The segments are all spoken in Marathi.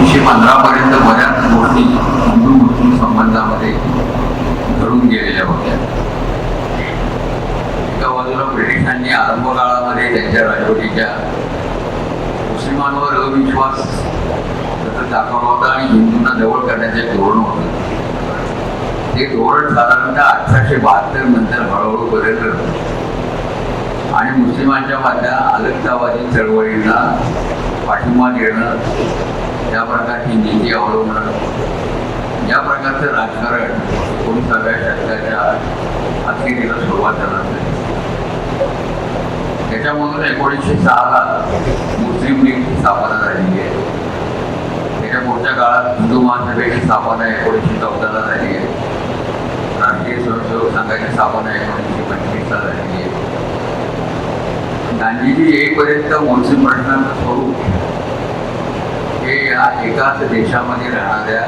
दोनशे पंधरा पर्यंत बऱ्याच गोष्टी हिंदू मुस्लिम संबंधामध्ये घडून गेलेल्या होत्या. एका बाजूला ब्रिटिशांनी आरंभ काळामध्ये त्यांच्या राजवटीच्या मुस्लिमांवर अविश्वास सतत दाखवला होता आणि हिंदूंना जवळ करण्याचे धोरण होतं. ते धोरण साधारणतः अठराशे बहात्तर नंतर हळूहळू बदललं आणि मुस्लिमांच्या मधल्या अलगतावादी चळवळींना पाठिंबा देणं या प्रकारची नीती अवलंबणं या प्रकारचं राजकारण एकोणीसाव्या शतकाच्या अखेरीला सुरुवात झालं त्याच्यामधून एकोणीसशे सहाला मुस्लिम लीगची स्थापना झालेली आहे. त्याच्या पुढच्या काळात हिंदू महासभेची स्थापना एकोणीसशे चौदाला झाली आहे. राष्ट्रीय स्वयंसेवक संघाची स्थापना एकोणीसशे पंचवीसला झालेली आहे. गांधीजी येईपर्यंत मुस्लिम प्रश्नाचं स्वरूप हे या एकाच देशामध्ये राहणाऱ्या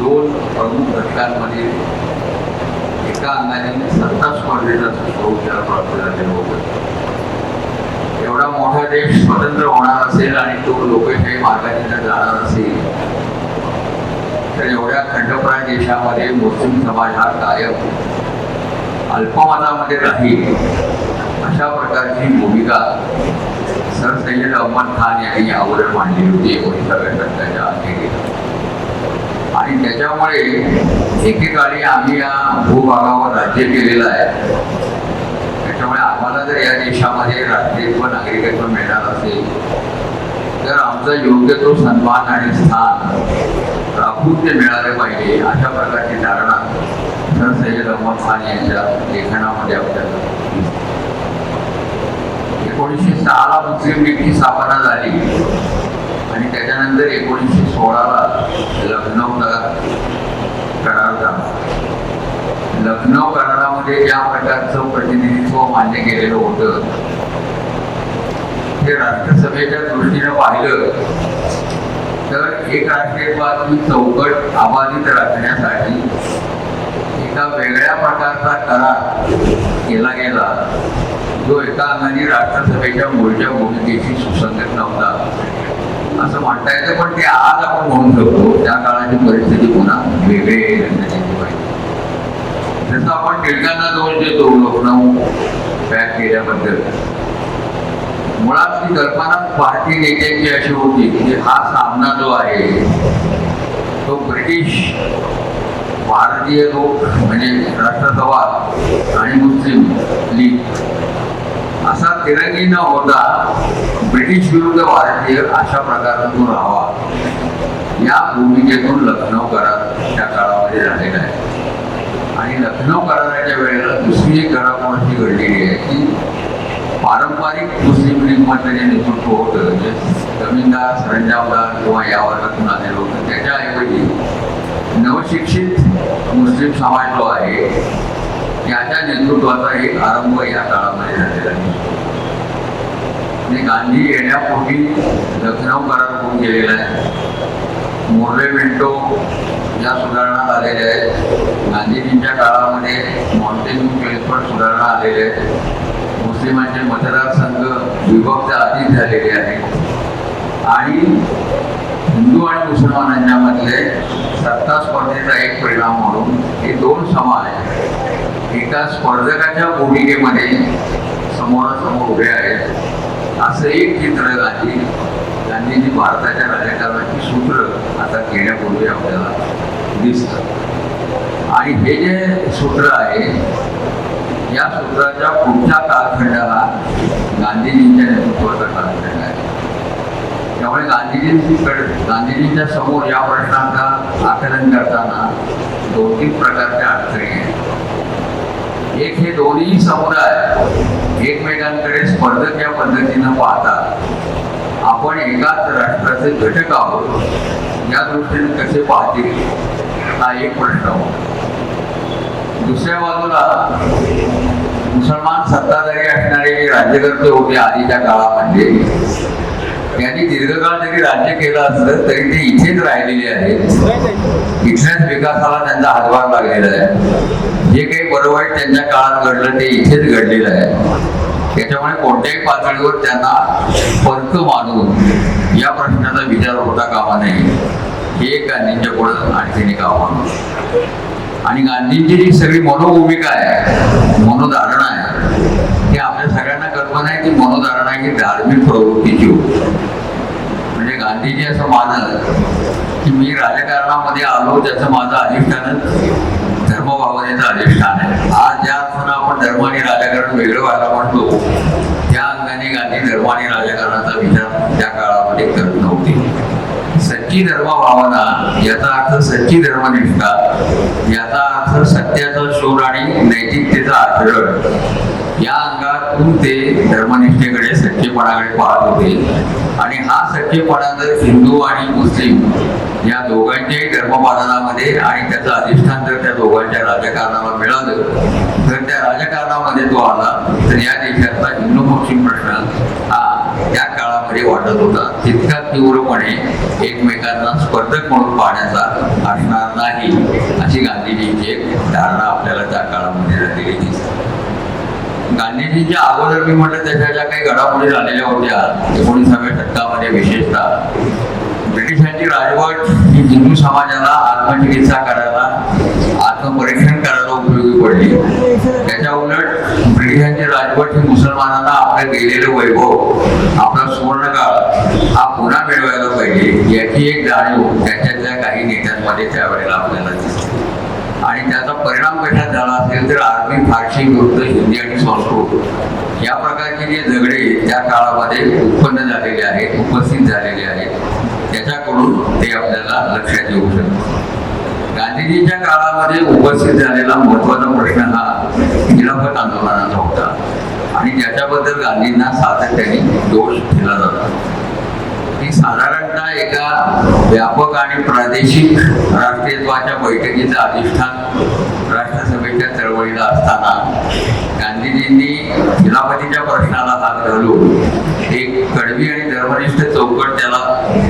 दोन प्रमुख घटकांमधील एका अंगाने सत्ता स्पर्धेचं स्वरूप त्याला प्राप्त झालेलं होतं. एवढा मोठा देश स्वतंत्र होणार असेल आणि तो लोकशाही मार्गाने जर जाणार असेल, तर एवढ्या खंडप्राय देशामध्ये मुस्लिम समाज हा कायम अल्पमतामध्ये राहील, अशा प्रकारची भूमिका सर सय्यद अहमद खान यांनी यावर मांडली होती एकोणीसाव्या शतकाच्या अखेरीला आणि त्याच्यामुळे एकेकाळी आम्ही या भूभागावर राज्य केलेलं आहे. त्याच्यामुळे आम्हाला जर या देशामध्ये राष्ट्रीयत्व नागरिकत्व मिळणार असेल तर आमचा योग्य तो सन्मान आणि स्थान राखून ते मिळाले पाहिजे अशा प्रकारची धारणा सर सय्यद अहमद खान यांच्या लेखनामध्ये आपल्याला एकोणीसशे सहाला मुस्लिम लीगची स्थापना झाली. आणि त्याच्यानंतर एकोणीसशे सोळाला लखनौचा करार झाला. लखनौ करारामध्ये ज्या प्रकारचं प्रतिनिधित्व मान्य केलेलं होतं ते राष्ट्रसभेच्या दृष्टीनं पाहिलं तर एक राष्ट्रीयवादी चौकट अबाधित राखण्यासाठी एका वेगळ्या प्रकारचा करार केला गेला. जो एका अंगाने राष्ट्रसभेच्या मूळच्या भूमिकेशी सुसंगत नव्हता. असं म्हणता येतं पण ते आज आपण म्हणू शकतो त्या काळाची परिस्थिती पुन्हा वेगळे जसं आपण टिळकांना दोष देतो लखनौ पॅक केल्याबद्दल. मुळात ती कल्पना पार्टी नेत्यांची अशी होती की हा सामना जो आहे तो ब्रिटिश भारतीय लोक म्हणजे राष्ट्रसभा आणि मुस्लिम लीग तिरंगी न होता ब्रिटिश विरुद्ध भारतीय अशा प्रकारातून राहावा. या भूमिकेतून लखनौ करार त्या काळामध्ये झालेला आहे. आणि लखनौ कराराच्या वेळेला दुसरी एक घडामोड घडलेली आहे की पारंपरिक मुस्लिम लीगमधलं जे नेतृत्व होतं जे जमीनदार सरंजामदार किंवा या वर्गातून आलेलं होतं त्याच्याऐवजी नवशिक्षित मुस्लिम समाज जो आहे याच्या नेतृत्वाचा एक आरंभ या काळामध्ये झालेला आहे. आणि गांधी येण्यापूर्वी लखनौ करार होऊन गेलेला आहे. मोर्ले मिंटो या सुधारणा झालेल्या आहेत. गांधीजींच्या काळामध्ये मॉन्टेन्यू पण सुधारणा आलेल्या आहेत मुस्लिमांचे मतदारसंघ विभक्त आधीच झालेले आहेत. आणि हिंदू आणि मुसलमानांच्या मधले सत्ता स्पर्धेचा एक परिणाम म्हणून हे दोन समाज एका स्पर्धकाच्या भूमिकेमध्ये समोरासमोर उभे आहेत. असं एक चित्र गांधी गांधीजी भारताच्या राजकारणाची सूत्र आता घेण्यापूर्वी आपल्याला दिसतं. आणि हे जे सूत्र आहे या सूत्राच्या पुढच्या कालखंडाला गांधीजींच्या नेतृत्वाचा कालखंड आहे. त्यामुळे गांधीजींकडे गांधीजींच्या समोर या प्रश्नांचा आकलन करताना दोन तीन प्रकारच्या एक हे दोन्ही समुदाय एकमेकांकडे स्पर्धक या पद्धतीनं पाहतात. आपण एकाच राष्ट्राचे घटक आहोत. या दृष्टीने कसे पाहतील? हा एक प्रश्न होता. दुसऱ्या बाजूला मुसलमान सत्ताधारी असणारे जे राज्यकर्ते होते आधीच्या काळामध्ये दीर्घकाळ जरी राज्य केलं असलं तरी ते इथेच राहिलेले आहेत. इथल्याच विकासाला त्यांचा हातभार लागलेला आहे. जे काही बरोबर त्यांच्या काळात घडलं ते इथेच घडलेलं आहे. त्याच्यामुळे कोणत्याही पातळीवर त्यांना फरक मानून या प्रश्नाचा विचार होता कामा नये. हे एक गांधींच्या पुढं आणखीन एक आव्हान. आणि गांधींची जी सगळी मनोभूमिका आहे मनोधारणा आहे ती आपल्या सगळ्यांना कल्पना आहे की मनोधारणा ही धार्मिक प्रवृत्तीची होती. गांधीजी असं मानत की मी राजकारणामध्ये आलो त्याचं माझं अधिष्ठानच धर्मभावनेचं अधिष्ठान आहे. आज ज्या अर्थानं आपण धर्म आणि राजकारण वेगळं व्हायला म्हणतो त्या अंगाने गांधी धर्म आणि राजकारणाचा विचार त्या काळामध्ये करत नव्हते. सच्ची धर्म भावना याचा अर्थ सच्ची धर्मनिष्ठा याचा अर्थ सत्याचा शोध आणि नैतिकतेचा आचरण. या अंगातून ते धर्मनिष्ठेकडे सच्चेपणाकडे पाहत होते. आणि हा सच्चेपणा जर हिंदू आणि मुस्लिम या दोघांच्याही धर्मपालनामध्ये आणि त्याचं अधिष्ठान जर त्या दोघांच्या राजकारणाला मिळालं तर त्या राजकारणामध्ये तो आला तर या देशातला हिंदू मुस्लिम प्रश्न हा त्या काळामध्ये वाटत होता. तितका तीव्रपणे एकमेकांना स्पर्धक म्हणून पाहण्याचा असणार नाही अशी गांधीजींची एक धारणा आपल्याला त्या काळामध्ये गांधीजींच्या अगोदर मी म्हटलं त्याच्या ज्या काही घडामोडी झालेल्या होत्या एकोणीसाव्या शतकामध्ये विशेषतः ब्रिटिशांची राजवट ही हिंदू समाजाला आत्मचिकित्सा करायला आत्मपरीक्षण करायला उपयोगी पडली. त्याच्या उलट ब्रिटिशांची राजवट ही मुसलमानांना आपले गेलेले वैभव आपला सुवर्णकाळ हा पुन्हा मिळवायला पाहिजे याची एक जाणीव त्याच्यातल्या काही नेत्यांमध्ये त्यावेळेला आपल्याला दिसते आणि त्या परिणाम कशात झाला असेल तर आरबी फारसी विरुद्ध हिंदी आणि संस्कृत. या प्रकारचे जे झगडे त्या काळामध्ये उत्पन्न झालेले आहेत उपस्थित झालेले आहेत त्याच्याकडून ते आपल्याला लक्षात येऊ शकतं. गांधीजींच्या काळामध्ये उपस्थित झालेला महत्त्वाचा प्रश्न हा खिलाफत आंदोलनाचा होता आणि ज्याच्याबद्दल गांधींना सातत्याने दोष दिला जातो. ही साधारण एका व्यापक आणि प्रादेशिक राष्ट्रीयत्वाच्या बैठकीचं अधिष्ठान राष्ट्रसभेच्या चळवळीला असताना गांधीजींनी खिलाफतीच्या प्रश्नाला हात घालून एक कडवी आणि धर्मनिष्ठ चौकट त्याला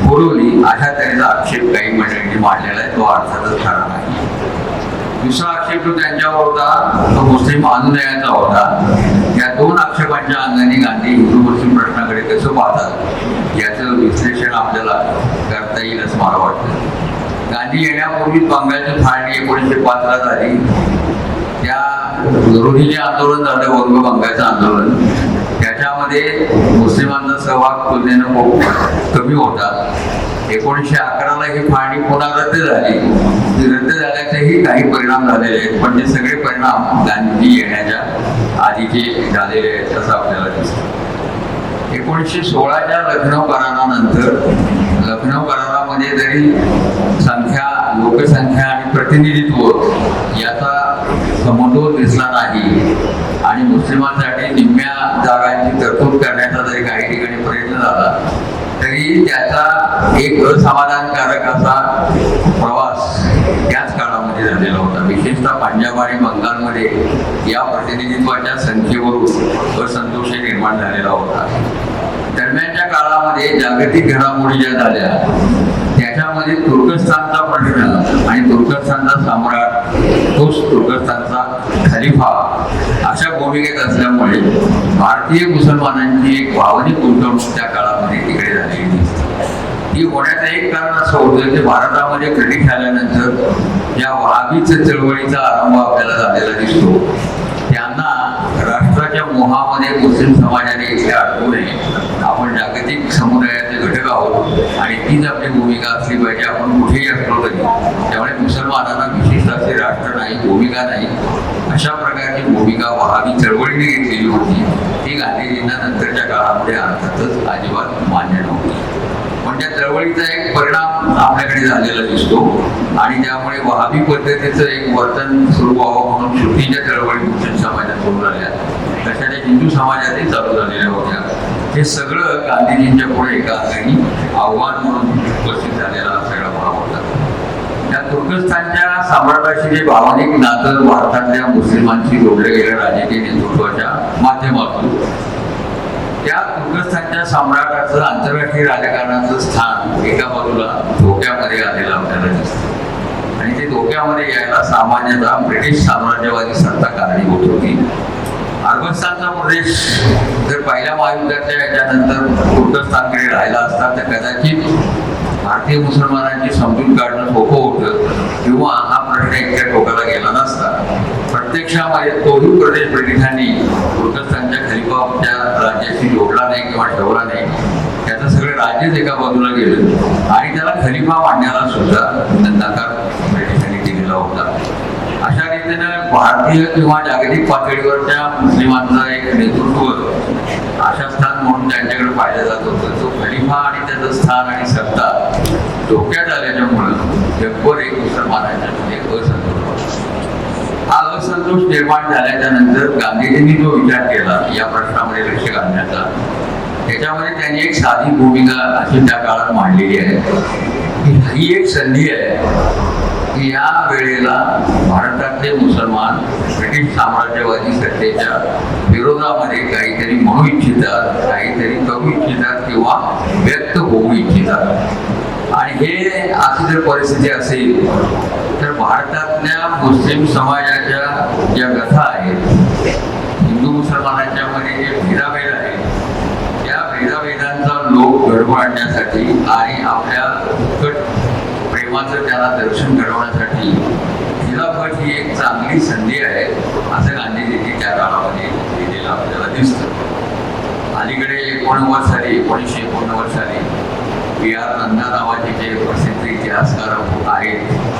पुरवली अशा तऱ्हेचा आक्षेप काही मंडळींनी मांडलेला आहे. तो अर्थातच खरा नाही. दुसरा आक्षेप जो त्यांच्यावर होता तो मुस्लिम अनुयायाचा होता. या दोन आक्षेपांच्या अंगाने गांधी हिंदू मुस्लिम प्रश्नाकडे कसं पाहतात याचं विश्लेषण आपल्याला करता येईल असं मला वाटतं. गांधी येण्यापूर्वी बंगालची फाळणी एकोणीसशे पाचला झाली. त्या विरोधी जे आंदोलन झालं वंग बंगालचं आंदोलन त्याच्यामध्ये मुस्लिमांचा सहभाग तुलनेनं खूप कमी होता. एकोणीसशे अकराला ही फाळणी पुन्हा रद्द झाली. ती रद्द झाल्याचेही काही परिणाम झालेले आहेत. पण ते सगळे परिणाम गांधी येण्याच्या आधीचे झालेले आहेत असं आपल्याला दिसतं. एकोणीसशे सोळाच्या लखनौ करारानंतर लखनौ करारामध्ये जरी संख्या लोकसंख्या आणि प्रतिनिधित्व याचा समतोल दिसला नाही आणि मुस्लिमांसाठी निम्म्या जागांची तरतूद करण्याचा जरी काही ठिकाणी प्रयत्न झाला तरी त्याचा एक असमाधानकारक असा प्रवास त्याच काळामध्ये झालेला होता. विशेषतः पंजाब आणि बंगालमध्ये या प्रतिनिधित्वाच्या संख्येवरून असंतोष निर्माण झालेला होता. दरम्यानच्या काळामध्ये जागतिक घडामोडी ज्या झाल्या त्याच्यामध्ये तुर्कस्तानचा प्रश्न आणि तुर्कस्तानचा सम्राट तोच तुर्कस्तानचा खलिफा अशा भूमिकेत असल्यामुळे भारतीय मुसलमानांची एक भावनिक गुंतवणूक त्या काळात ही होण्याचं एक कारण असं होतं की भारतामध्ये क्रेडिट आल्यानंतर या वहाबीच चळवळीचा आरंभ आपल्याला झालेला दिसतो. त्यांना राष्ट्राच्या मोहामध्ये मुस्लिम समाजाने इथे अडकू नये आपण जागतिक समुदायाचे घटक आहोत आणि तीच आपली भूमिका असली पाहिजे. आपण कुठेही असलो तरी. त्यामुळे मुसलमानांना विशेष असे राष्ट्र नाही भूमिका नाही. अशा प्रकारची भूमिका वहाबी चळवळीने घेतलेली होती. ती गांधीजींना नंतरच्या काळामध्ये अर्थातच अजिबात मान्य त्या चळवळीचा एक परिणाम आपल्याकडे झालेला दिसतो. आणि त्यामुळे वहावी पद्धतीचं एक वर्तन सुरू व्हावं म्हणून सुट्टीच्या चळवळी मुस्लिम समाजात सुरू झाल्या तशा त्या हिंदू समाजातही चालू झालेल्या होत्या. हे सगळं गांधीजींच्या पुढे एका अंगाने आव्हान म्हणून उपस्थित झालेला हा सगळा भाव होता. त्या तुर्कस्तानच्या साम्राज्याशी जे भावनिक नातं भारतातल्या मुस्लिमांशी जोडलं गेलं राजकीय नेतृत्वाच्या माध्यमातून. तुर्कस्तानच्या सम्राटाचं आंतरराष्ट्रीय राजकारणाचं स्थान एका बाजूला धोक्यामध्ये आलेलं आपल्याला दिसतं. आणि ते धोक्यामध्ये यायला सामान्यतः ब्रिटिश साम्राज्यवादी सत्ता कारणीभूत होती. अफगाणिस्तानचा प्रदेश जर पहिल्या महायुद्धाच्या याच्यानंतर तुर्कस्तानकडे राहिला असता तर कदाचित भारतीय मुसलमानांची समजूत काढणं सोपं होतं किंवा हा प्रश्न इतक्या टोकाला गेला नसता. प्रत्यक्षामध्ये तोही प्रदेश ब्रिटिशांनी तुर्कस्तानच्या खलिफाच्या राज्याशी जोडला नाही किंवा ठेवला नाही. त्याचं सगळं राज्यच एका बाजूला गेलं. आणि त्याला खलिफा मांडण्याला सुद्धा नकार ब्रिटिशांनी दिलेला होता. अशा रीतीनं भारतीय किंवा जागतिक पातळीवरच्या मुस्लिमांचा एक नेतृत्व अशा स्थान म्हणून त्यांच्याकडे पाहिलं जात होतं. तो खलिफा आणि त्याचं स्थान आणि सत्ता धोक्यात आल्याच्यामुळं जगभर एक मुसलमानांच्या असंतोष असंतोष निर्माण झाल्याच्यानंतर गांधीजींनी जो विचार केला या प्रश्नामध्ये लक्ष घालण्याचा त्याच्यामध्ये त्यांनी एक साधी भूमिका अशी त्या काळात मांडलेली आहे. ही एक संधी आहे की या वेळेला भारतातले मुसलमान ब्रिटिश साम्राज्यवादी सत्तेच्या विरोधामध्ये काहीतरी म्हणू इच्छितात काहीतरी करू इच्छितात किंवा व्यक्त होऊ इच्छितात. आणि हे अशी जर परिस्थिती असेल तर भारतातल्या मुस्लिम समाजाच्या ज्या कथा आहेत हिंदू मुसलमानांच्या मध्ये जे भेदाभेद आहेत त्या भेदाभेदांचा लोक घडवून आणण्यासाठी आणि आपल्या उत्कट प्रेमाचं त्याला दर्शन घडवण्यासाठी खिलाफत ही एक चांगली संधी आहे असं गांधीजींनी त्या काळामध्ये लिहिलेलं आपल्याला दिसतं. अलीकडे एकोणनव्वद साली एकोणीसशे एकोणनव्वद साली बी आर नंदा नावाचे जे प्रसिद्ध इतिहासकार आहेत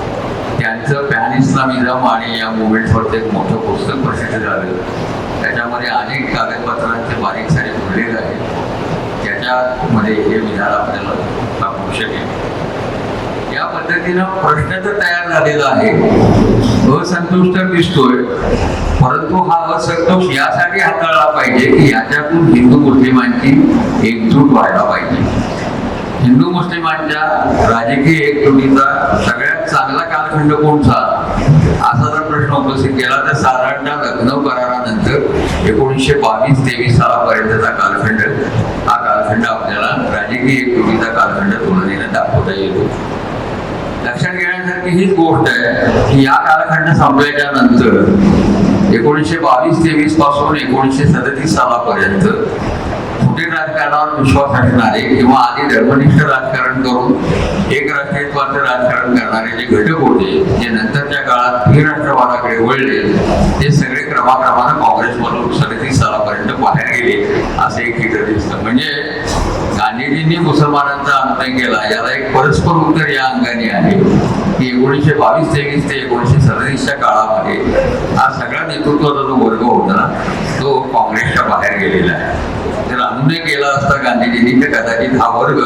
त्यांचं पॅन इस्लामिझम आणि या मुवमेंटवरचं एक मोठं पुस्तक प्रसिद्ध झालं. त्याच्यामध्ये अनेक कागदपत्रांचे बारीक सारे उल्लेख आहेत. त्याच्यामध्ये हे विधान आपल्याला दाखवू शकेल या पद्धतीनं प्रश्न तर तयार झालेला आहे. असंतोष तर दिसतोय. परंतु हा असंतोष यासाठी हाताळला पाहिजे की याच्यातून हिंदू मुस्लिमांची एकजूट व्हायला पाहिजे. हिंदू मुस्लिमांच्या राजकीय एकजुटीचा सगळ्यात चांगला कालखंड कोणता? असा जर प्रश्न उपस्थित केला तर साधारणतः लखनौ करारानंतर एकोणीसशे बावीस तेवीस सालापर्यंतचा कालखंड हा कालखंड आपल्याला राजकीय एकजुटीचा कालखंड तुलनेने दाखवता येतो. लक्षात घेण्यासारखी हीच गोष्ट आहे की या कालखंड संपल्याच्या नंतर एकोणीसशे बावीस तेवीसपासून एकोणीसशे सदतीस सालापर्यंत फुटीर राजकारणावर विश्वास असणारे किंवा आधी धर्मनिष्ठ राजकारण करून एक राष्ट्रीयत्वाचं राजकारण करणारे जे घटक होते जे नंतरच्या काळात ही राष्ट्रवादाकडे वळले ते सगळे क्रमाक्रमानं काँग्रेसमधून सदतीस सालापर्यंत बाहेर गेले असे एक चित्र दिसतं. म्हणजे गांधीजींनी मुसलमानांचा अनुनय केला याला एक परस्पर उत्तर या अंगाने आहे. की एकोणीसशे बावीस तेवीस ते एकोणीसशे सदतीसच्या काळामध्ये हा सगळा नेतृत्वाचा जो वर्ग होता तो काँग्रेसच्या बाहेर गेलेला आहे. तर अनुने केला असता गांधीजींनी तर कदाचित हा वर्ग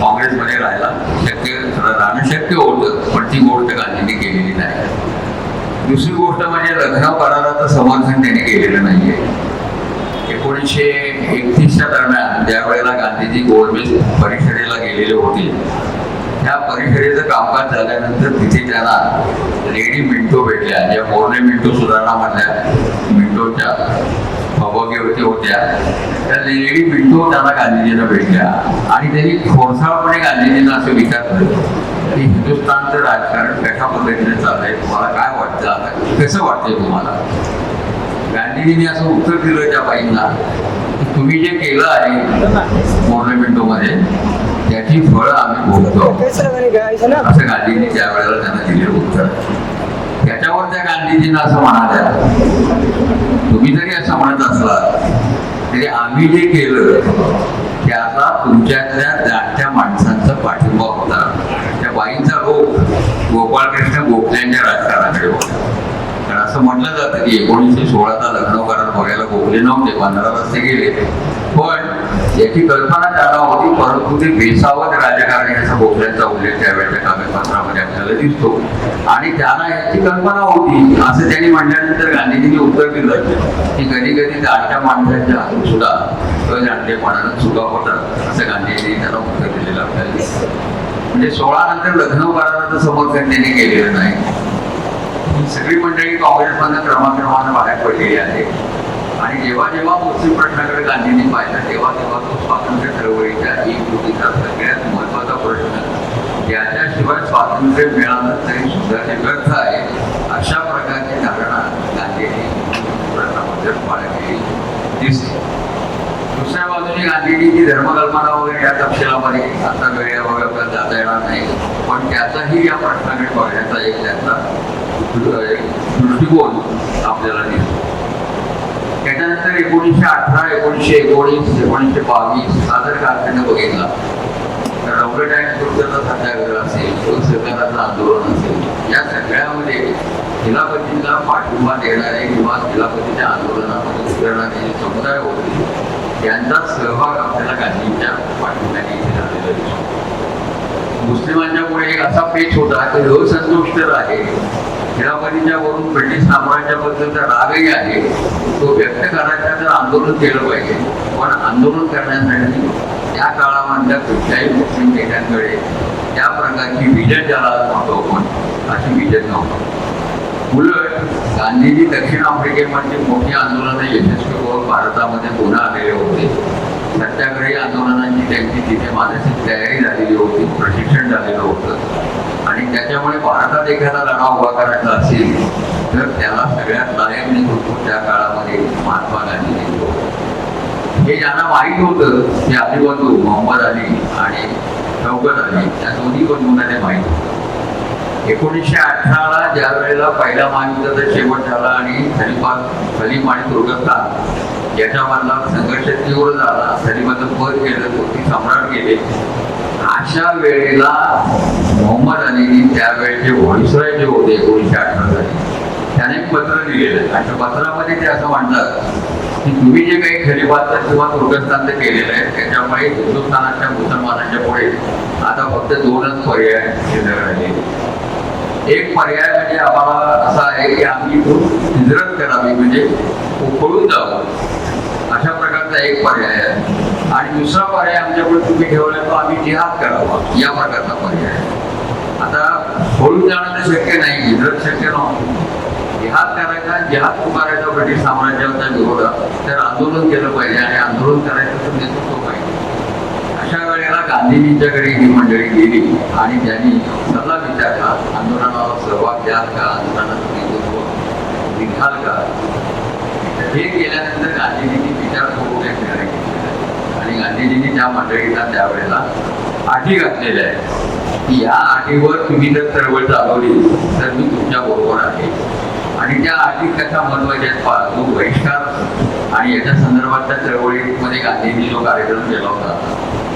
काँग्रेसमध्ये राहायला शक्य राहणं शक्य होतं पण ती गोष्ट गांधींनी केलेली नाही. दुसरी गोष्ट म्हणजे लखनौ कराराचं समर्थन त्यांनी केलेलं नाहीये. एकोणीसशे एकतीसच्या दरम्यान ज्या वेळेला गांधीजी गोलमेज परिषदेला गेलेले होते त्या परिषदेचं कामकाज झाल्यानंतर तिथे त्यांना लेडी मिंटो भेटल्या. ज्या मोर्ले मिंटो सुधारणा सुधारणामधल्या मिंटोच्या भोग्यवती होत्या. त्या लेडी मिंटो त्यांना गांधीजींना भेटल्या आणि त्यांनी खोडसाळपणे गांधीजींना असं विचारलं की हिंदुस्थानचं राजकारण कशा पद्धतीने चाललंय? तुम्हाला काय वाटतं आता? कसं वाटतंय तुम्हाला? गांधीजींनी असं उत्तर दिलं त्या बाईंना की तुम्ही जे केलं आहे मोर्नमेंटोमध्ये त्याची फळं आम्ही भोगतो. असं गांधींनी त्या वेळेला त्यांना दिलेलं उत्तर. त्या गांधीजींना असं म्हणाल्या? तुम्ही जरी असं म्हणत असला तरी आम्ही जे केलं त्याचा तुमच्यातल्या जाणत्या माणसांचा पाठिंबा होता. त्या बाईंचा रोग गोपाळकृष्ण गोखल्यांच्या राजकारणाकडे होता. कारण असं म्हटलं जातं की एकोणीसशे सोळाचा लखनौकरात बघायला गोखले नव्हते पंधरा रस्ते गेले. पण याची कल्पना त्याला होती परंतु ते बेसावत राजकारणी असा गोखल्यांचा उल्लेख त्यावेळेच्या कागदपत्रामध्ये आपल्याला दिसतो. आणि त्याला याची कल्पना होती असं त्यांनी म्हटल्यानंतर गांधीजींनी उत्तर दिलं की कधी कधी जाणत्या माणसांच्या हातून सुद्धा अजाणतेपणानं चुका होतात असं गांधीजींनी त्याला उत्तर दिलेलं आपल्याला दिसतं. म्हणजे सोळा नंतर लग्न कराराचं समर्थन त्यांनी केलेलं नाही. सगळी मंडळी काँग्रेसमधनं क्रमाक्रमानं बाहेर पडलेली आहे आणि जेव्हा जेव्हा मुस्लिम प्रश्नाकडे गांधींनी पाहिलं तेव्हा तेव्हा तो स्वातंत्र्य चळवळीच्या एकजुटीचा सगळ्यात महत्त्वाचा प्रश्न. ज्याच्याशिवाय स्वातंत्र्य मिळालं तरी सुद्धा व्यर्थ आहे अशा प्रकारची धारणा गांधींनी प्रश्नामध्ये बाळगलेली दिसते. दुसऱ्या बाजूने गांधीजींची धर्मकल्पना वगैरे या तपशिलामध्ये आता वेळेवर वगैरे आपल्याला जाता येणार नाही पण त्याचाही या प्रश्नाकडे बघण्याचा एक त्याचा एक दृष्टिकोन आपल्याला दिसतो. त्याच्यानंतर एकोणीसशे अठरा एकोणीसशे एकोणीस एकोणीसशे बावीस सादर कारखाने बघितला. तर डॉक्टर टॅक्स दुर्गता सत्याग्रह असेल किंवा आंदोलन असेल. या सगळ्यामध्ये खिलापतींना पाठिंबा देणारे किंवा खिलापतीच्या आंदोलनामध्ये उतरणारे जे समुदाय होते त्यांचा सहभाग आपल्याला गांधींच्या पाठिंब्याने इथे झालेला दिसतो. मुस्लिमांच्या पुढे एक असा पेच होता की असंतुष्ट आहे खिलाफतीच्या वरून ब्रिटिश साम्राज्याबद्दलचा रागही आहे. तो व्यक्त करायचा तर आंदोलन केलं पाहिजे. पण आंदोलन करण्यासाठी त्या काळामधल्या कुठल्याही मुस्लिम नेत्यांकडे त्या प्रकारची विजन ज्याला म्हणतो आपण अशी विजन नव्हतं. उलट गांधीजी दक्षिण आफ्रिकेमध्ये मोठी आंदोलनं यशस्वी होऊन भारतामध्ये पुन्हा आलेले होते. सत्याग्रही आंदोलनांची त्यांची तिथे मानसिक तयारी झालेली होती प्रशिक्षण झालेलं होतं. आणि त्याच्यामुळे भारतात एखादा लढा उभा करायचा असेल तर त्याला सगळ्यात लायक नेतृत्व त्या काळामध्ये महात्मा गांधी. नेतृत्व हे ज्यांना माहीत होतं ते अलिबंधू मोहम्मद अली आणि शौकत अली त्या दोन्ही बंधूंना ते माहीत होतं. एकोणीसशे अठराला ज्या वेळेला पहिला महायुद्धाचा शेवट झाला आणि खलिफा सलीम आणि तुर्कस्तान याच्यामधला संघर्ष तीव्र झाला सलीमाचं पद गेलं होती सम्राट गेले अशा वेळेला मोहम्मद अलीनी त्यावेळेचे व्हॉइसरॉय जे होते एकोणीसशे अठरा साली त्याने पत्र लिहिलेलं आहे. आणि त्या पत्रामध्ये ते असं म्हणतात की तुम्ही जे काही खलिफाचं किंवा तुर्कस्तानचं केलेलं आहे त्याच्यामुळे हिंदुस्थानाच्या मुसलमानांच्या पुढे आता फक्त दोनच पर्याय शिल्लक राहिले. एक पर्याय म्हणजे आम्हाला असा आहे की आम्ही इथून हिजरत करावी म्हणजे उकळून जावं. अशा प्रकारचा एक पर्याय आहे. आणि दुसरा पर्याय आमच्याकडे तुम्ही ठेवला तो आम्ही जिहाद करावा. या प्रकारचा पर्याय. आहे आता पळून जाणं तर शक्य नाही जर शक्य नव्हतं. जिहाद करायचा जिहाद पुकारायचा ब्रिटिश साम्राज्याचा विरोधात तर आंदोलन केलं पाहिजे आणि आंदोलन करायचं तर नेतृत्व पाहिजे. अशा वेळेला गांधीजींच्याकडे ही मंडळी गेली आणि त्यांनी सल्ला विचारला आंदोलनाला सहभाग द्याल का? आंदोलनाचं नेतृत्व निघाल का? तर हे केल्यानंतर गांधीजींनी विचार करून एक निर्णय आणि गांधीजींनी त्या मंडळींना त्यावेळेला आठी घातलेल्या आहेत की या आठीवर तुम्ही जर चळवळ चालवली तर मी तुमच्या बरोबर आहे. आणि त्या आठी कशा महत्त्वाच्या आहेत पहा जो बहिष्कार आणि याच्या संदर्भातल्या चळवळीमध्ये गांधींनी जो कार्यक्रम केला होता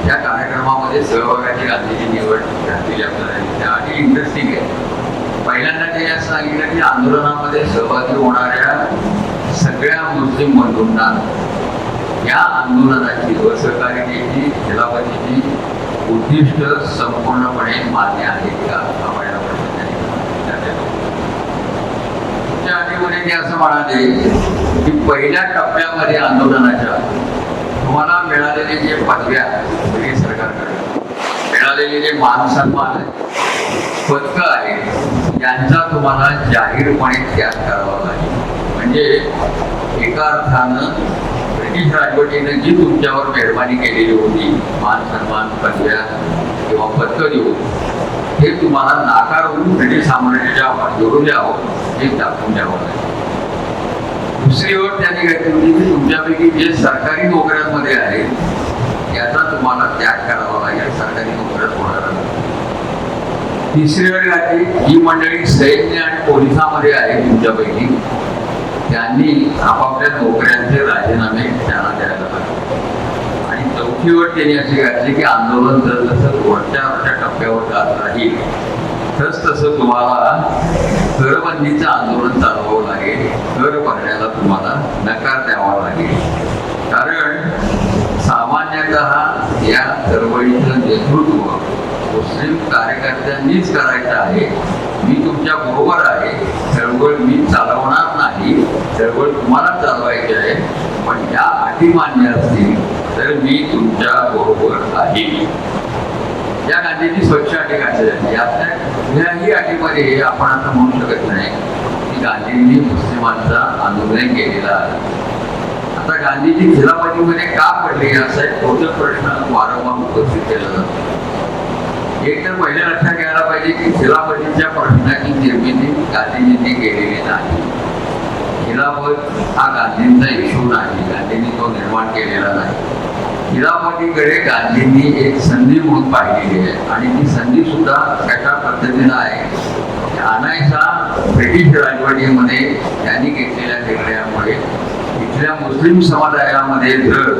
त्या कार्यक्रमामध्ये सहभागाची गांधीजी निवड घातलेली आपल्याला त्या आणि इंटरेस्टिंग आहे. पहिल्यांदा ते असं सांगितलं की आंदोलनामध्ये सहभागी होणाऱ्या सगळ्या मुस्लिम बंधूंना या आंदोलनाची व सहकारितेची खिलाफतीची उद्दिष्ट संपूर्णपणे मान्य आहेत का? आपल्याला पहिला ते असं म्हणाले की पहिल्या टप्प्यामध्ये आंदोलनाच्या तुम्हाला मिळालेले जे पदव्या ब्रिटिश सरकारकडे मिळालेले जे मान सन्मान आहे पदक आहे यांचा तुम्हाला जाहीरपणे त्याग करावा लागेल. म्हणजे एका अर्थानं ब्रिटिश राजवटीनं जी तुमच्यावर मेहरबानी केलेली होती. मान सन्मान पदव्या किंवा पदक देऊन हे तुम्हाला नाकारून ब्रिटिश साम्राज्याच्या आपण जोडून आहोत हे दाखवून द्यावं दुसरी अट त्यांनी की तुमच्यापैकी जे सरकारी नोकऱ्यांमध्ये आहे, याचा तुम्हाला त्याग करावा लागेल. सरकारी नोकऱ्यात होणार तिसरी वेळ घातली मंडळी सैन्य आणि पोलिसामध्ये आहे तुमच्यापैकी. त्यांनी आपापल्या नोकऱ्यांचे राजीनामे त्यांना द्यायला लागले आणि चौथी वेळ त्यांनी अशी घातली की आंदोलन जर जसं वरच्या वरच्या टप्प्यावर जात राहील तस तसं तुम्हाला करबंदीचं आंदोलन चालवावं लागेल कर भरण्याला तुम्हाला नकार द्यावा लागेल. कारण सामान्यतः या चळवळीचं नेतृत्व मुस्लिम कार्यकर्त्यांनीच करायचं आहे. मी तुमच्या बरोबर आहे. चळवळ मी चालवणार चळवळ तुम्हाला चालवायची आहे पण या अटी मान्य असतील तर मी तुमच्या बरोबर आहे. या गांधीची स्वच्छ अटी घातलेल्या यातल्या कुठल्याही अटीमध्ये आपण आता म्हणू शकत नाही की गांधींनी मुस्लिमांचा अनुग्रह केलेला आहे. आता गांधीजी खिलाफतीमध्ये का पडले असा एक खोटं प्रश्न वारंवार उपस्थित केला जातो. एक तर पहिले लक्षात घ्यायला पाहिजे की खिलाफतीच्या प्रश्नाची निर्मिती गांधीजींनी केलेली नाही. खिलाफत हा गांधींचा इशू नाही. गांधींनी तो निर्माण केलेला नाही. खिलाफतीकडे गांधींनी एक संधी म्हणून पाहिलेली आहे. आणि ती संधी सुद्धा कशा पद्धतीनं आहे? की आणायचा ब्रिटिश राजवटीमध्ये त्यांनी घेतलेल्या निर्णयामुळे इथल्या मुस्लिम समुदायामध्ये जर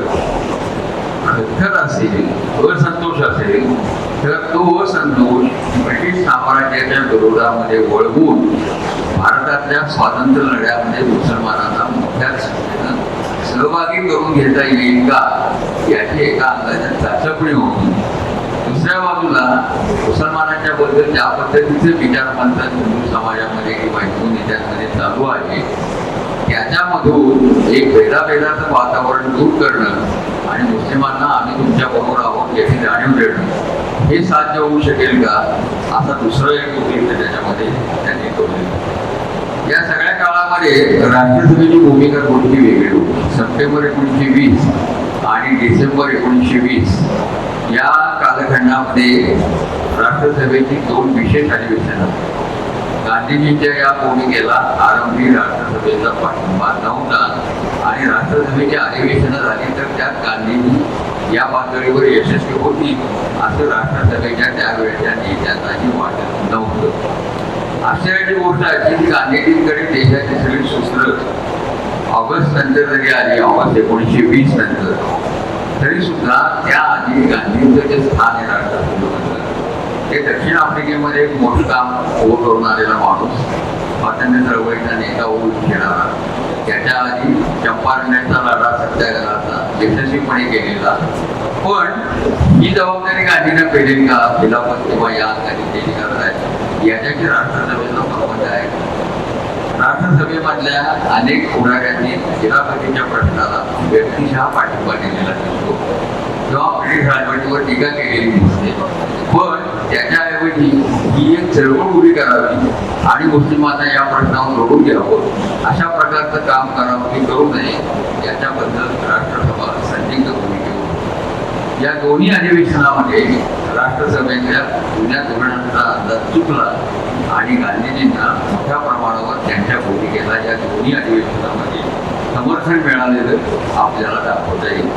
खतखत असेल असंतोष असेल तर तो असंतोष ब्रिटिश साम्राज्याच्या विरोधामध्ये वळवून भारतातल्या स्वातंत्र्य लढ्यामध्ये मुसलमानांना मोठ्या संख्येनं सहभागी करून घेता येईल का? याची एका अंदाजात चाचपणी होती. दुसऱ्या बाजूला मुसलमानांच्या बद्दल ज्या पद्धतीचे विचार मानतात हिंदू समाजामध्ये किंवा हिंदू नेत्यांमध्ये चालू आहे त्याच्यामधून एक भेदाभेदाचं वातावरण दूर करणं आणि मुस्लिमांना आम्ही तुमच्या बरोबर आहोत याची जाणीव देणं. हे साध्य होऊ शकेल का? असा दुसरं एक उद्दिष्ट त्याच्यामध्ये त्यांनी ठेवले या सगळ्या काळामध्ये राज्यसभेची भूमिका कोणती वेगळी होती? सप्टेंबर एकोणीसशे वीस आणि डिसेंबर एकोणीसशे वीस या कालखंडामध्ये राष्ट्रसभेची दोन विशेष अधिवेशनं गांधीजींच्या या भूमिकेला आरंभी राष्ट्रसभेचा पाठिंबा नव्हता आणि राष्ट्रसभेची अधिवेशनं झाली तर त्यात गांधीजी या पातळीवर यशस्वी होतील असं राष्ट्रसभेच्या त्यावेळेच्या नेत्यांनाही वाटत नव्हतं आश्चर्याची गोष्ट अशी की गांधीजींकडे देशाची सगळी सूत्र ऑगस्ट नंतर जरी आली ऑगस्ट एकोणीसशे वीस नंतर तरी सुद्धा त्या आधी गांधींचं जे स्थान आहे राष्ट्रपती ते दक्षिण आफ्रिकेमध्ये एक मोठं काम उभं करून आलेला माणूस स्वातंत्र्य चळवळीचा नेता होऊन घेणारा त्याच्या आधी चंपारण्याचा लढा सत्याग्रहाचा यशस्वीपणे केलेला पण ही जबाबदारी गांधीनं पेलेली का खिलाफत किंवा या अंगाने केली करतायत याच्याशी राष्ट्रसभेचा संबंध आहे. राष्ट्रसभेमधल्या अनेक पुढाऱ्यांनी खिलाफतीच्या प्रश्नाला व्यक्तिशः पाठिंबा दिलेला दिसतो. किंवा ब्रिटिश राजवटीवर टीका केलेली दिसते. पण त्याच्याऐवजी ही एक चळवळ उभी करावी आणि मुस्लिमांना या प्रश्नावर जोडून घ्यावं. अशा प्रकारचं काम करावं की करू नये याच्याबद्दल राष्ट्रसभा संदिग्ध भूमिकेवर या दोन्ही अधिवेशनामध्ये राष्ट्रसभेच्या जुन्या धोरणांचा अंदाज चुकला आणि गांधीजींना मोठ्या प्रमाणावर त्यांच्या भूमिकेला या दोन्ही अधिवेशनामध्ये समर्थन मिळालेलं आपल्याला दाखवता येईल.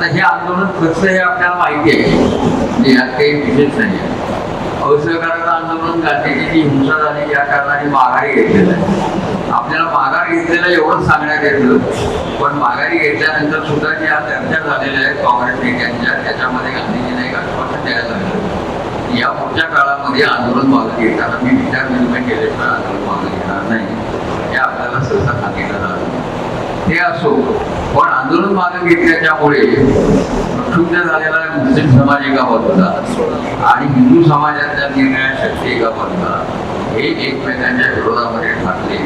आता हे आंदोलन कसं हे आपल्याला माहिती आहे? म्हणजे यात काही विशेष नाही. आहे असहकाराचं आंदोलन गांधीजीची हिंसा झाली या कारणाने माघारी घेतलेलं आहे. आपल्याला माघार घेतलेलं एवढंच सांगण्यात येतं. पण माघारी घेतल्यानंतर सुद्धा ज्या चर्चा झालेल्या आहेत काँग्रेस नेत्यांच्या त्याच्यामध्ये गांधीजीने एक आश्वासन द्यायला लागलं. या पुढच्या काळामध्ये आंदोलन मागे घेताना मी विचार विनिमय केल्याशिवाय आंदोलन मागे घेणार नाही. हे आपल्याला सहसा हे असो पण आंदोलन मागे घेतल्याच्यामुळे क्षुब्ध झालेला मुस्लिम समाज एका बाजूला आणि हिंदू समाजातल्या निर्णया शक्ती एका बाजूला हे एकमेकांच्या विरोधामध्ये ठाकले.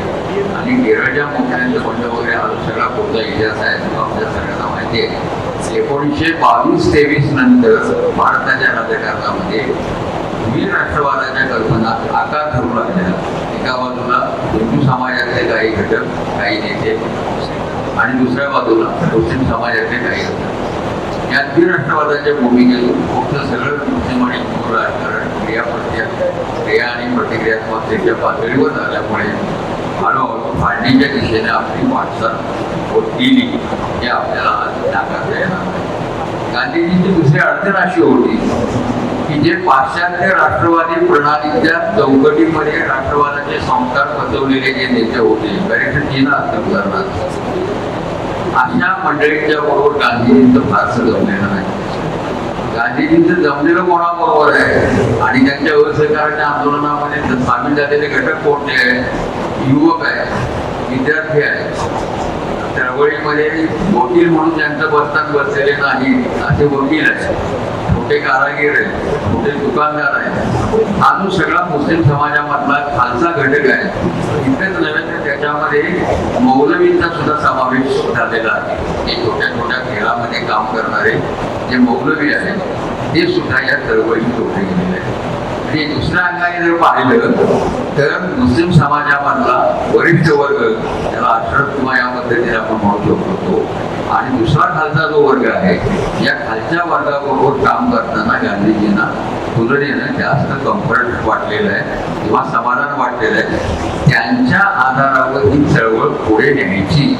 आणि केरळच्या मुख्यांचं बंड म्हणजे वगैरे हा सगळा पुढचा इतिहास आहे तो आपल्या सगळ्यांना माहिती आहे. एकोणीसशे बावीस तेवीस नंतर भारताच्या राजकारणामध्ये वीर राष्ट्रवादाच्या कल्पना आकार धरू लागल्या. एका बाजूला हिंदू समाजातले काही घटक काही नेते आणि दुसऱ्या बाजूला मुस्लिम समाजातले काही या ती राष्ट्रवादाच्या भूमिकेतून फक्त सगळं मुस्लिम आणि हिंदू राजकारण क्रियाप्रत्या क्रिया आणि प्रतिक्रियात्मकतेच्या पातळीवर झाल्यामुळे हळूहळू फाळणीच्या दिशेने आपली वाटचाल होत गेली हे आपल्याला आज नाकारता येणार गांधीजींची दुसरी अडचण अशी होती की जे पाश्चात्य राष्ट्रवादी प्रणालीच्या चौकटीमध्ये राष्ट्रवादाचे संस्कार पचवलेले जे नेते होते बरेचसे तीन असतात उदाहरणार्थ अशा मंडळींच्या बरोबर गांधीजींचं फारसं जमलेलं नाही. गांधीजींचं जमलेलं कोणाबरोबर आहे? आणि त्यांच्या असहकाराच्या आंदोलनामध्ये सामील झालेले घटक कोणते आहेत? युवक आहेत विद्यार्थी आहेत चळवळीमध्ये वकील म्हणून त्यांचं बसतात बसलेले नाही असे वकील आहेत. मोठे कारागीर आहेत मोठे दुकानदार आहेत. हा जो सगळा मुस्लिम समाजामधला खालचा घटक आहे. इतकंच नव्हे त्याच्यामध्ये मौलवींचा सुद्धा समावेश झालेला आहे. हे छोट्या छोट्या खेळामध्ये काम करणारे जे मौलवी आहेत ते सुद्धा या चळवळीत जोडले गेलेले आहेत. आणि दुसऱ्या अंगाने जर पाहिलं तर मुस्लिम समाजामधला वरिष्ठ वर्ग त्याला अशरफ किंवा या पद्धतीने आपण म्हणू शकतो. आणि दुसरा खालचा जो वर्ग आहे या खालच्या वर्गाबरोबर काम करताना गांधीजींना तुलनेनं जास्त कम्फर्ट वाटलेलं आहे किंवा समाधान वाटलेलं आहे. त्यांच्या आधारावर ही चळवळ पुढे न्यायची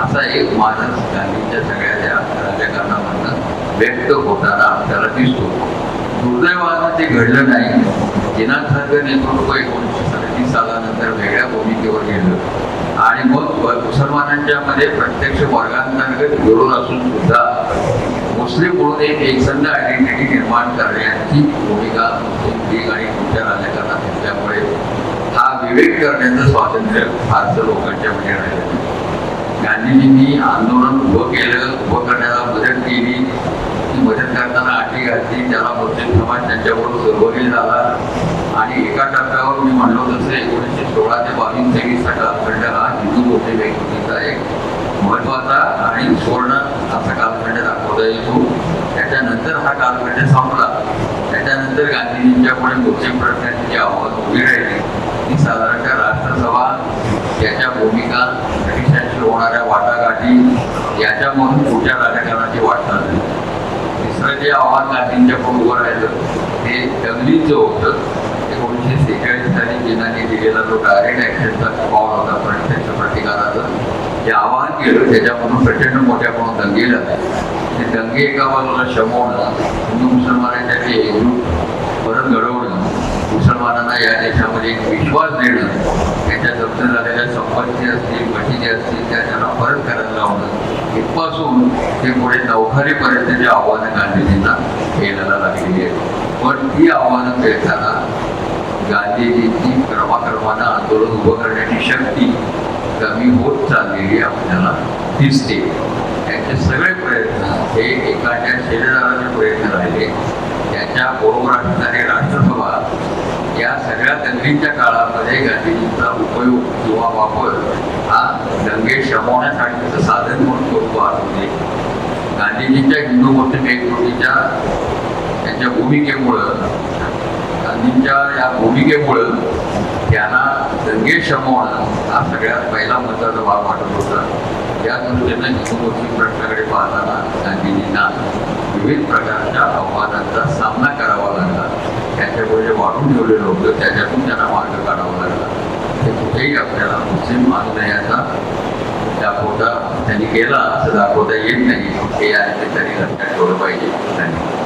असा एक मानस गांधींच्या सगळ्या त्या राजकारणामधनं व्यक्त होताना आपल्याला दिसतो. दुर्दैवानं ते घडलं नाही. दिनांसारखं नेतृत्व एकोणीसशे सदतीस सालानंतर वेगळ्या भूमिकेवर गेलं. आणि मग मुसलमानांच्या मध्ये प्रत्यक्ष वर्गांतर्गत विरोध असून सुद्धा मुस्लिम म्हणून एक एकसंध आयडेंटिटी निर्माण करण्याची भूमिका मुस्लिम लीग आणि तुमच्या राजकारणात घेतल्यामुळे हा विवेक करण्याचं स्वातंत्र्य फारसं लोकांच्या मध्ये राहिलं गांधीजींनी आंदोलन उभं केलं उभं करण्याला मदत केली. ती मदत करताना अटी घातली त्याला मुस्लिम समाज त्यांच्याबरोबर सहभागी झाला. आणि एका टप्प्यावर मी म्हणलो तसं एकोणीसशे सोळा ते बावीस तेवीस हा कालखंड हा हिंदू मुस्लिम एकजुटीचा एक महत्त्वाचा आणि सुवर्ण असा काल दाखवता येतो त्याच्यानंतर हा कालखंड संपला. त्याच्यानंतर गांधीजींच्या पुढे मोर्चे प्रश्नाची जी आव्हान उभी राहिली. ती साधारणतः राष्ट्रसभा याच्या भूमिका ब्रिटिशांशी होणाऱ्या वाटाघाटी याच्यामधून पुढच्या राजकारणाची वाटचाल चालली. तिसरं जे आव्हान गांधींच्या पुढे उभं राहिलं ते दंगलीचं होतं. एकोणीसशे सेहेचाळीस साली जिनाने दिलेला जो डायरेक्ट ॲक्शनचा पाऊल होता प्रत्यक्ष प्रतिकाराचा जे आवाहन केलं त्याच्यामधून प्रचंड मोठ्या प्रमाणात दंगे झाले ते दंगे एका बाजूला शमवणं हिंदू मुसलमानांच्या ते एकजूट परत घडवणं मुसलमानांना या देशामध्ये एक विश्वास देणं त्यांच्या जप्त झालेल्या संपत्ती असतील मशिदी असतील त्या त्यांना परत करायला लावणं इथपासून ते पुढे नौखारीपर्यंतची आव्हानं गांधीजींना घ्यायला लागलेली आहेत. पण ती आव्हानं पेलताना गांधीजींची क्रमाक्रमानं आंदोलन उभं करण्याची शक्ती कमी होत चाललेली आपल्याला दिसते. त्यांचे सगळे प्रयत्न हे एकाच्या शरीराचे प्रयत्न राहिले. त्याच्या बरोबर असणारी राष्ट्रसभा या सगळ्या दंगलीच्या काळामध्ये गांधीजींचा उपयोग किंवा वापर हा दंगे शमवण्यासाठीचं साधन म्हणून करतो पाहत होते. गांधीजींच्या हिंदू मुस्लिम एकजुटीच्या त्यांच्या भूमिकेमुळं गांधींच्या या भूमिकेमुळं त्यांना दंगे शमवणं हा सगळ्यात पहिला महत्त्वाचा भाग वाटत होता त्या दृष्टीनं हिंदू मुस्लिम प्रश्नाकडे पाहताना गांधीजींना विविध प्रकारच्या आव्हानांचा सामना करावा लागला. त्यांच्यापुढे जे वाढून ठेवलेलं होतं त्याच्यातून त्यांना मार्ग काढावा लागला. ते कुठेही आपल्याला मुस्लिम अनुनयाचा दाखवता त्यांनी केला असं दाखवता येत नाही. हे आहे ते त्यांनी लक्षात ठेवलं पाहिजे. धन्यवाद.